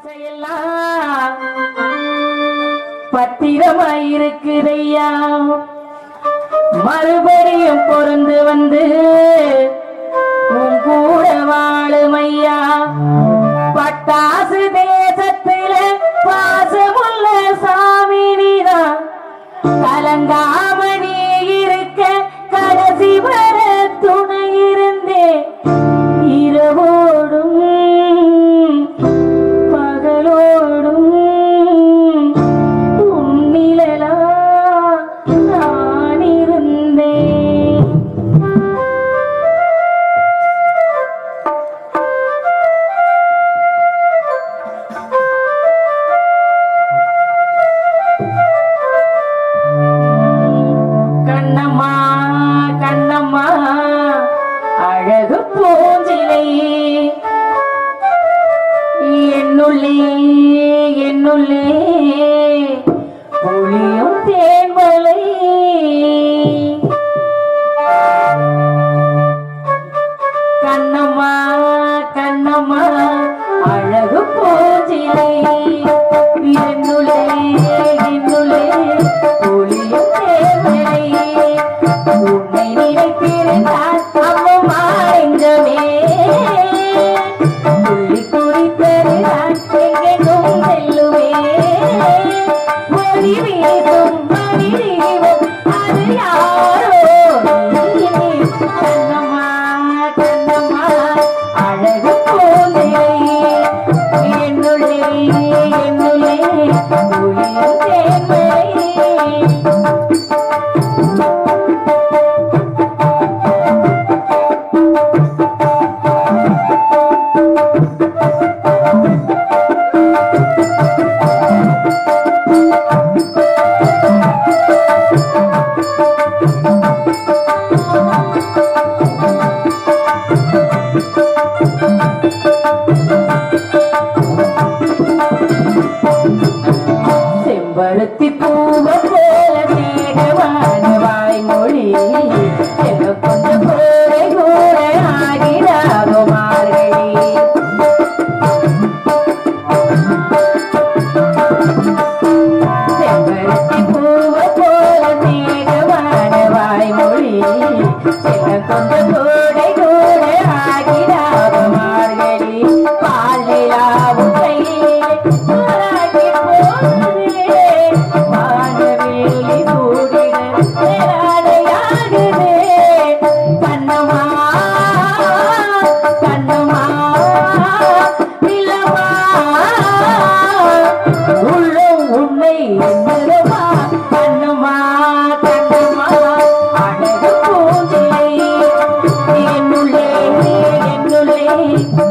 ஆசையெல்லாம் பத்திரமாயிருக்குதையா? மறுபடியும் பொருந்து வந்து உன் கூட வாழுமையா? பட்டாசு தேசத்தில பாசமுள்ள சாமி நீதான். கலங்கா ling என்னும் Thank you.